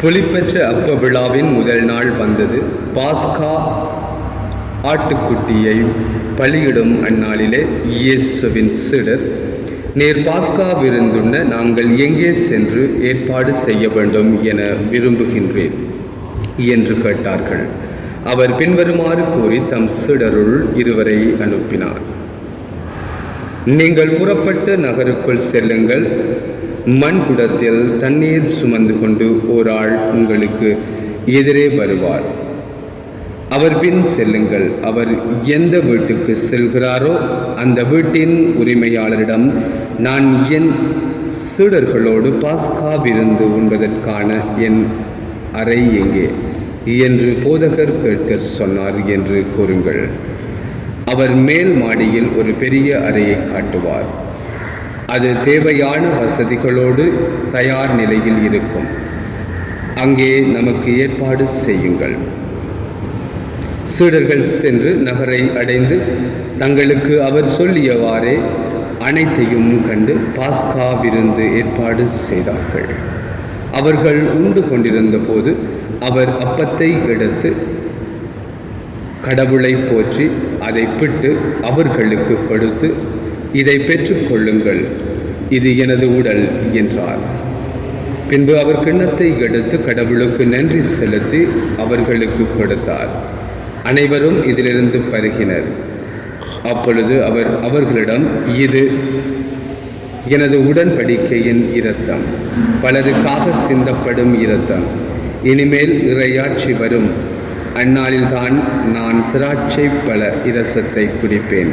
புலிப்பெற்ற அப்ப விழாவின் முதல் நாள் வந்தது. பாஸ்கா ஆட்டுக்குட்டியை பலியிடும் அந்நாளிலே இயேசுவின் சிடர். நேர் பாஸ்கா விருந்துண்ண நாங்கள் எங்கே சென்று ஏற்பாடு செய்ய வேண்டும் என விரும்புகின்றேன் என்று கேட்டார்கள். அவர் பின்வருமாறு கூறி தம் சிடருள் இருவரை அனுப்பினார். நீங்கள் புறப்பட்டு நகருக்குள் செல்லுங்கள். மண் குடத்தில் தண்ணீர் சுமந்து கொண்டு ஓராள் ஆள் உங்களுக்கு எதிரே வருவார். அவர் பின் செல்லுங்கள். அவர் எந்த வீட்டுக்கு செல்கிறாரோ அந்த வீட்டின் உரிமையாளரிடம் நான் என் சீடர்களோடு பாஸ்கா விருந்து உண்பதற்கான என் அறை எங்கே என்று போதகர் கேட்க சொன்னார் என்று கூறுங்கள். அவர் மேல் மாடியில் ஒரு பெரிய அறையை காட்டுவார். அது தேவையான வசதிகளோடு தயார் நிலையில் இருக்கும். அங்கே நமக்கு ஏற்பாடு செய்யுங்கள். சீடர்கள் சென்று நகரை அடைந்து தங்களுக்கு அவர் சொல்லியவாறே அனைத்தையும் கண்டு பாஸ்கா விருந்து ஏற்பாடு செய்தார்கள். அவர்கள் உண்டு கொண்டிருந்த போது அவர் அப்பத்தை எடுத்து கடவுளை போற்றி அதை பிட்டு அவர்களுக்கு கொடுத்து இதை பெற்றுக்கொள்ளுங்கள் இது எனது உடல் என்றார். பின்பு அவர் கிண்ணத்தை எடுத்து கடவுளுக்கு நன்றி செலுத்தி அவர்களுக்கு கொடுத்தார். அனைவரும் இதிலிருந்து பருகினர். அப்பொழுது அவர் அவர்களிடம் இது எனது உடன்படிக்கையின் இரத்தம். பலருக்காக சிந்தப்படும் இரத்தம். இனிமேல் இறையாட்சி வரும். அந்நாளில்தான் நான் திராட்சை பல இரசத்தை குடிப்பேன்.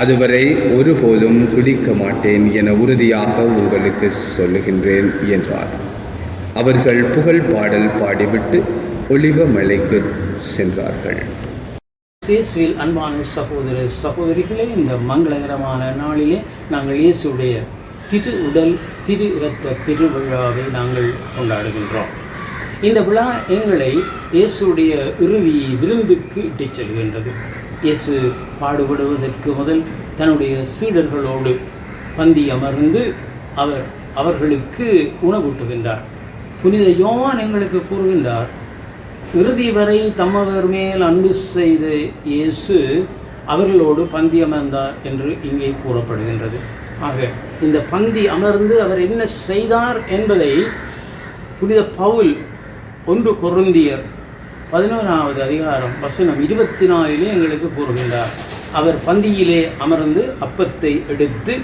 அதுவரை ஒருபோதும் குடிக்க மாட்டேன் என உறுதியாக உங்களுக்கு சொல்லுகின்றேன் என்றார். அவர்கள் புகழ் பாடல் பாடிவிட்டு ஒளிவ மலைக்கு சென்றார்கள். இயேசுவில் அன்பான சகோதர சகோதரிகளே இந்த மங்களகரமான நாளிலே நாங்கள் இயேசுடைய திரு உடல் திரு இரத்த பெருவிழாவை நாங்கள் கொண்டாடுகின்றோம். இந்த விழா எங்களை இயேசுடைய இறுதி விருந்துக்கு இட்டுச் செல்கின்றது. இயேசு பாடுபடுவதற்கு முதல் தன்னுடைய சீடர்களோடு பந்தி அமர்ந்து அவர் அவர்களுக்கு உணவூட்டுகின்றார். புனித யோவான் எங்களுக்கு கூறுகின்றார் இறுதி வரை தம்மவர் மேல் அன்பு செய்த இயேசு அவர்களோடு பந்தி அமர்ந்தார் என்று இங்கே கூறப்படுகின்றது. ஆக இந்த பந்தி அமர்ந்து அவர் என்ன செய்தார் என்பதை புனித பவுல் ஒன்று கொருந்தியர் பதினோராவது அதிகாரம் வசனம் இருபத்தி நாலிலே எங்களுக்கு கூறுகின்றார். அவர் பந்தியிலே அமர்ந்து அப்பத்தை எடுத்து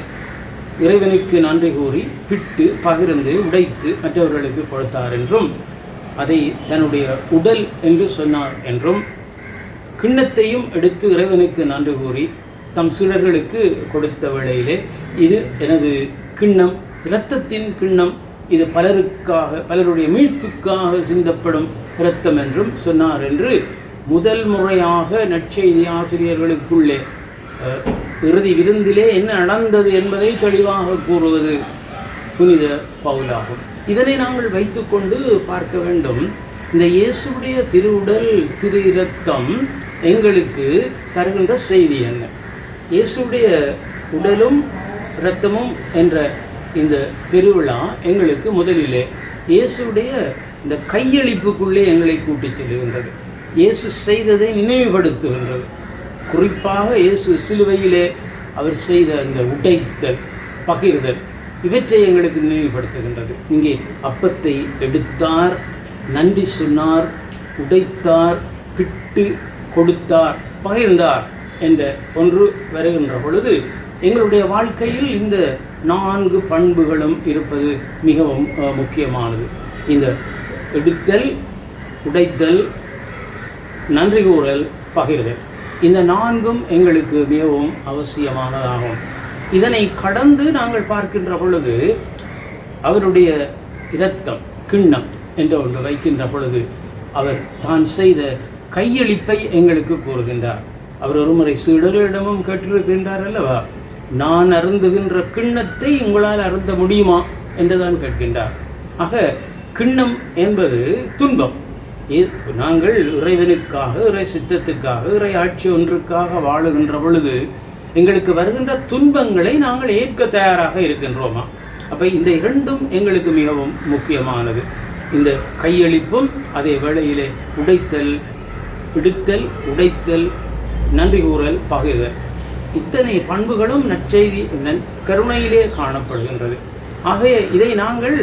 இறைவனுக்கு நன்றி கூறி பிட்டு பகிர்ந்து உடைத்து மற்றவர்களுக்கு கொடுத்தார் என்றும் அதை தன்னுடைய உடல் என்று சொன்னார் என்றும் கிண்ணத்தையும் எடுத்து இறைவனுக்கு நன்றி கூறி தம் சீடர்களுக்கு கொடுத்த வேளையிலே இது எனது கிண்ணம் இரத்தத்தின் கிண்ணம் இது பலருக்காக பலருடைய மீட்புக்காக சிந்தப்படும் இரத்தம் என்றும் சொன்னார் என்று முதல் முறையாக நற்செய்தி ஆசிரியர்களுக்குள்ளே இறுதி விருந்திலே என்ன நடந்தது என்பதை தெளிவாக கூறுவது புனித பவுலாகும். இதனை நாங்கள் வைத்துக்கொண்டு பார்க்க வேண்டும். இந்த இயேசுடைய திருவுடல் திரு இரத்தம் எங்களுக்கு தருகின்ற செய்தி என்ன? இயேசுடைய உடலும் இரத்தமும் என்ற இந்த பெருவிழா எங்களுக்கு முதலிலே இயேசுடைய இந்த கையளிப்புக்குள்ளே எங்களை கூட்டிச் செல்கின்றது. இயேசு செய்ததை நினைவுபடுத்துகின்றது. குறிப்பாக இயேசு சிலுவையிலே அவர் செய்த அந்த உடைத்தல் பகிர்தல் இவற்றை எங்களுக்கு நினைவுபடுத்துகின்றது. இங்கே அப்பத்தை எடுத்தார் நன்றி சொன்னார் உடைத்தார் பிட்டு கொடுத்தார் பகிர்ந்தார் என்ற ஒன்று வருகின்ற பொழுது எங்களுடைய வாழ்க்கையில் இந்த நான்கு பண்புகளும் இருப்பது மிகவும் முக்கியமானது. இந்த எடுத்தல் உடைத்தல் நன்றி கூறல் பகிர்தல். இந்த நான்கும் எங்களுக்கு மிகவும் அவசியமானதாகும். இதனை கடந்து நாங்கள் பார்க்கின்ற பொழுது அவருடைய இரத்தம் கிண்ணம் என்ற ஒன்று வைக்கின்ற பொழுது அவர் தான் செய்த கையளிப்பை எங்களுக்கு கூறுகின்றார். அவர் ஒருமுறை சீடர்களிடமும் கேட்டிருக்கின்றார் அல்லவா? நான் அருந்துகின்ற கிண்ணத்தை உங்களால் அருந்த முடியுமா? என்றுதான் கேட்கின்றார். ஆக கிண்ணம் என்பது துன்பம். நாங்கள் இறைவனுக்காக இறை சித்தத்துக்காக இறை ஆட்சி ஒன்றுக்காக வாழுகின்ற பொழுது எங்களுக்கு வருகின்ற துன்பங்களை நாங்கள் ஏற்க தயாராக இருக்கின்றோமா? அப்ப இந்த இரண்டும் எங்களுக்கு மிகவும் முக்கியமானது. இந்த கையளிப்பும் அதே வேளையிலே உடைத்தல் இடுத்தல் உடைத்தல் நன்றி கூறல் பகிர்தல். இத்தனை பண்புகளும் நற்செய்தி கருணையிலே காணப்படுகின்றது. ஆகைய இதை நாங்கள்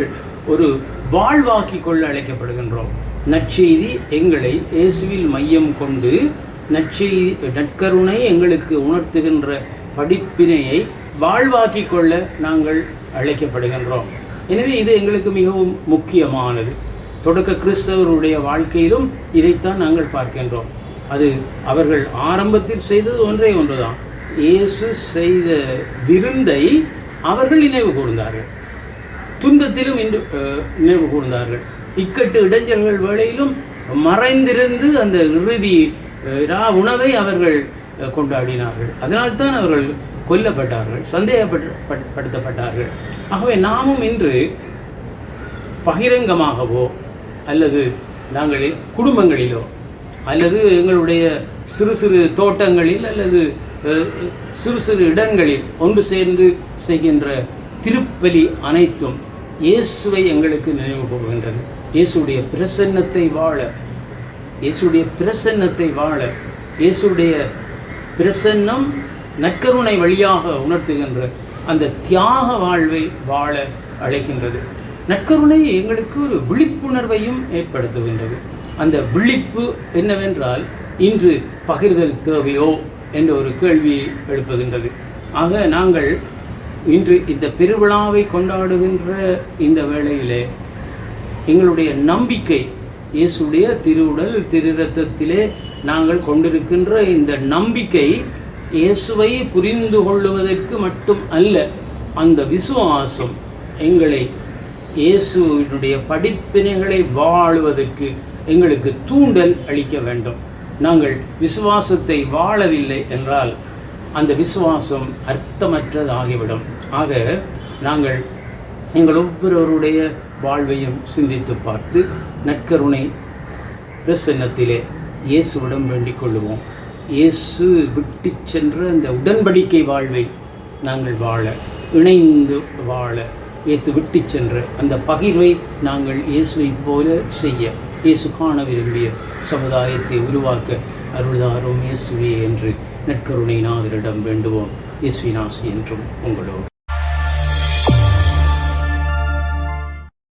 ஒரு வாழ்வாக்கிக் கொள்ள அழைக்கப்படுகின்றோம். நற்செய்தி எங்களை இயேசுவில் மையம் கொண்டு நற்செய்தி நற்கருணை எங்களுக்கு உணர்த்துகின்ற படிப்பினையை வாழ்வாக்கிக் கொள்ள நாங்கள் அழைக்கப்படுகின்றோம். எனவே இது எங்களுக்கு மிகவும் முக்கியமானது. தொடக்க கிறிஸ்தவருடைய வாழ்க்கையிலும் இதைத்தான் நாங்கள் பார்க்கின்றோம். அது அவர்கள் ஆரம்பத்தில் செய்தது ஒன்றே ஒன்றுதான். இயேசு செய்த விருந்தை அவர்கள் நினைவு கூர்ந்தார்கள். துன்பத்திலும் இன்று நினைவு கூர்ந்தார்கள். இக்கட்டு இடைஞ்சல்கள் வேளையிலும் மறைந்திருந்து அந்த இறுதி ரா உணவை அவர்கள் கொண்டாடினார்கள் கொண்டாடினார்கள். அதனால்தான் அவர்கள் கொல்லப்பட்டார்கள் சந்தேகப்படுத்தப்பட்டார்கள். ஆகவே நாமும் இன்று பகிரங்கமாகவோ அல்லது நாங்கள் குடும்பங்களிலோ அல்லது எங்களுடைய சிறு சிறு தோட்டங்களில் அல்லது சிறு சிறு இடங்களில் ஒன்று சேர்ந்து செய்கின்ற திருப்பலி அனைத்தும் இயேசுவை எங்களுக்கு நினைவு கூறுகின்றது இயேசுடைய பிரசன்னத்தை வாழ இயேசுடைய பிரசன்னத்தை வாழ இயேசுடைய பிரசன்னம் நற்கருணை வழியாக உணர்த்துகின்ற அந்த தியாக வாழ்வை வாழ அழைக்கின்றது. நற்கருணை எங்களுக்கு ஒரு விழிப்புணர்வையும் ஏற்படுத்துகின்றது. அந்த விழிப்பு என்னவென்றால் இன்று பகிர்தல் தேவையோ என்ற ஒரு கேள்வியை எழுப்புகின்றது. ஆக நாங்கள் இன்று இந்த பெருவிழாவை கொண்டாடுகின்ற இந்த வேளையிலே எங்களுடைய நம்பிக்கை இயேசுடைய திருவுடல் திருரத்தத்திலே நாங்கள் கொண்டிருக்கின்ற இந்த நம்பிக்கை இயேசுவை புரிந்து கொள்ளுவதற்கு மட்டும் அல்ல அந்த விசுவாசம் எங்களை இயேசுவினுடைய படிப்பினைகளை வாழுவதற்கு எங்களுக்கு தூண்டல் அளிக்க வேண்டும். நாங்கள் விசுவாசத்தை வாழவில்லை என்றால் அந்த விசுவாசம் அர்த்தமற்றதாகிவிடும். ஆக நாங்கள் எங்கள் ஒவ்வொருவருடைய வாழ்வையும் சிந்தித்து பார்த்து நற்கருணை பிரசன்னத்திலே இயேசுவிடம் வேண்டிக் கொள்ளுவோம். இயேசு விட்டுச் சென்ற அந்த உடன்படிக்கை வாழ்வை நாங்கள் வாழ இணைந்து வாழ இயேசு விட்டுச் சென்ற அந்த பகிர்வை நாங்கள் இயேசுவைப் போல செய்ய இயேசு காண விரும்பிய சமுதாயத்தை உருவாக்க அருள்தாரோம் இயேசுவே என்று நற்கருணை நாதரிடம் வேண்டுவோம். இயேசுவினாசி என்றும் உங்களோடு